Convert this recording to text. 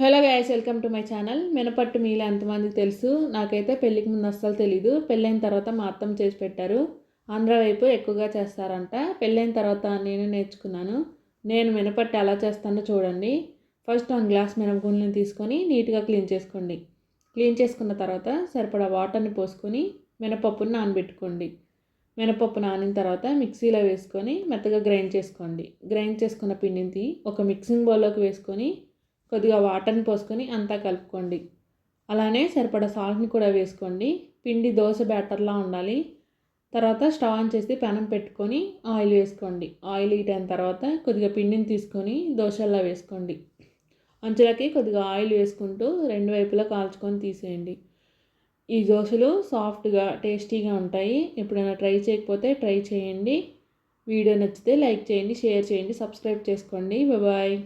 Hello guys welcome to my channel. మినపట్టు మీలో ఎంతమందికి తెలుసు? నాకైతే పెళ్ళికి ముందు అస్సలు తెలీదు. పెళ్ళైన తర్వాత మా అత్తమ్మ చేసి పెట్టారు. ఆంధ్ర వైపు ఎక్కువగా చేస్తారంట. పెళ్ళైన తర్వాత నేను నేర్చుకున్నాను. నేను మినపట్టు ఎలా చేస్తానో చూడండి. ఫస్ట్ వన్ గ్లాస్ మినపగుండ్లను తీసుకొని నీట్గా క్లీన్ చేసుకోండి. క్లీన్ చేసుకున్న తర్వాత సరిపడా వాటర్ని పోసుకొని మినపప్పుని నానబెట్టుకోండి. మినపప్పు నానిన తర్వాత మిక్సీలో వేసుకొని మెత్తగా గ్రైండ్ చేసుకోండి. గ్రైండ్ చేసుకున్న పిండిని ఒక మిక్సింగ్ బౌల్లోకి వేసుకొని కొద్దిగా వాటర్ని పోసుకొని అంతా కలుపుకోండి. అలానే సరిపడా సాల్ట్ని కూడా వేసుకోండి. పిండి దోశ బ్యాటర్లా ఉండాలి. తర్వాత స్టవ్ ఆన్ చేసి పెనం పెట్టుకొని ఆయిల్ వేసుకోండి. ఆయిల్ హీట్ అయిన తర్వాత కొద్దిగా పిండిని తీసుకొని దోశల్లో వేసుకోండి. అంచులకి కొద్దిగా ఆయిల్ వేసుకుంటూ రెండు వైపులా కాల్చుకొని తీసేయండి. ఈ దోశలు సాఫ్ట్గా టేస్టీగా ఉంటాయి. ఎప్పుడైనా ట్రై చేయకపోతే ట్రై చేయండి. వీడియో నచ్చితే లైక్ చేయండి షేర్ చేయండి సబ్స్క్రైబ్ చేసుకోండి. బాయ్